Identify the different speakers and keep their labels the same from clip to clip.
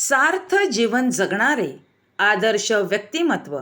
Speaker 1: सार्थ जीवन जगणारे आदर्श व्यक्तिमत्व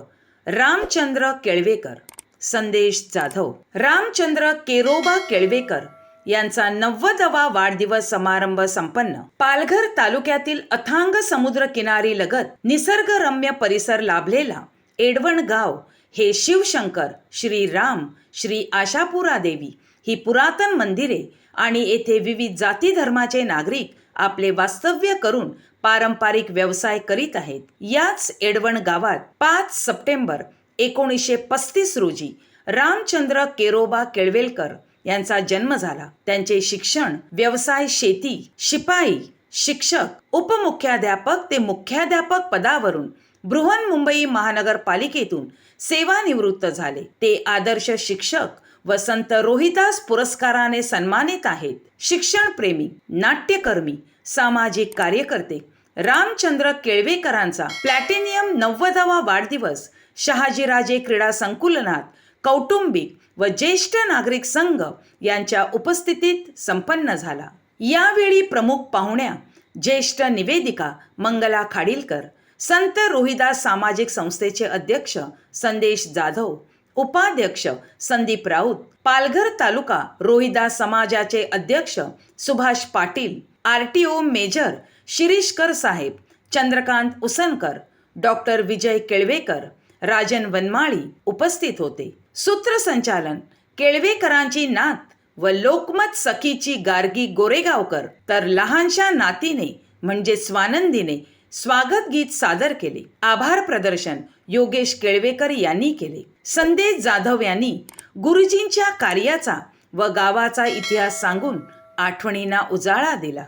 Speaker 1: रामचंद्र केळवेकर. संदेश जाधव. रामचंद्र केरोबा केळवेकर यांचा नव्वदवा वाढदिवस समारंभ संपन्न. पालघर तालुक्यातील अथांग समुद्र किनारी लगत निसर्गरम्य परिसर लाभलेला एडवण गाव हे शिवशंकर श्री राम श्री आशापुरा देवी ही पुरातन मंदिरे आणि येथे विविध जाती धर्माचे नागरिक आपले वास्तव्य करून पारंपरिक व्यवसाय करीत आहेत. याच एडवण गावात पाच सप्टेंबर एकोणीसशे पस्तीस रोजी रामचंद्र केरोबा केळवेलकर यांचा जन्म झाला. त्यांचे शिक्षण व्यवसाय शेती शिपाई शिक्षक उपमुख्याध्यापक ते मुख्याध्यापक पदावरून बृहन्मुंबई महानगरपालिकेतून सेवानिवृत्त झाले. ते आदर्श शिक्षक व संत रोहिदास पुरस्काराने सन्मानित आहेत. शिक्षणप्रेमी नाट्यकर्मी सामाजिक कार्यकर्ते रामचंद्र केळवेकरांचा प्लॅटिनियम नव्वदावा वाढदिवस शहाजीराजे क्रीडा संकुलनात कौटुंबिक व ज्येष्ठ नागरिक संघ यांच्या उपस्थितीत संपन्न झाला. यावेळी प्रमुख पाहुण्या ज्येष्ठ निवेदिका मंगला खाडीलकर संत रोहिदास सामाजिक संस्थेचे अध्यक्ष संदेश जाधव उपाध्यक्ष संदीप राऊत पालघर तालुका रोहिदा समाजाचे अध्यक्ष Subhash Patil R T O major Shirishkar साहेब चंद्रकांत उसनकर डॉक्टर विजय केळवेकर राजन वनमाळी उपस्थित होते. सूत्रसंचालन केळवेकरांची नात व लोकमत सखीची गार्गी गोरेगावकर तर लहानशा नातीने म्हणजे स्वानंदीने स्वागत गीत सादर केले. आभार प्रदर्शन योगेश केळवेकर यांनी केले. संदेश जाधव यांनी गुरुजींच्या कार्याचा व गावाचा इतिहास सांगून आठवणींना उजाळा दिला.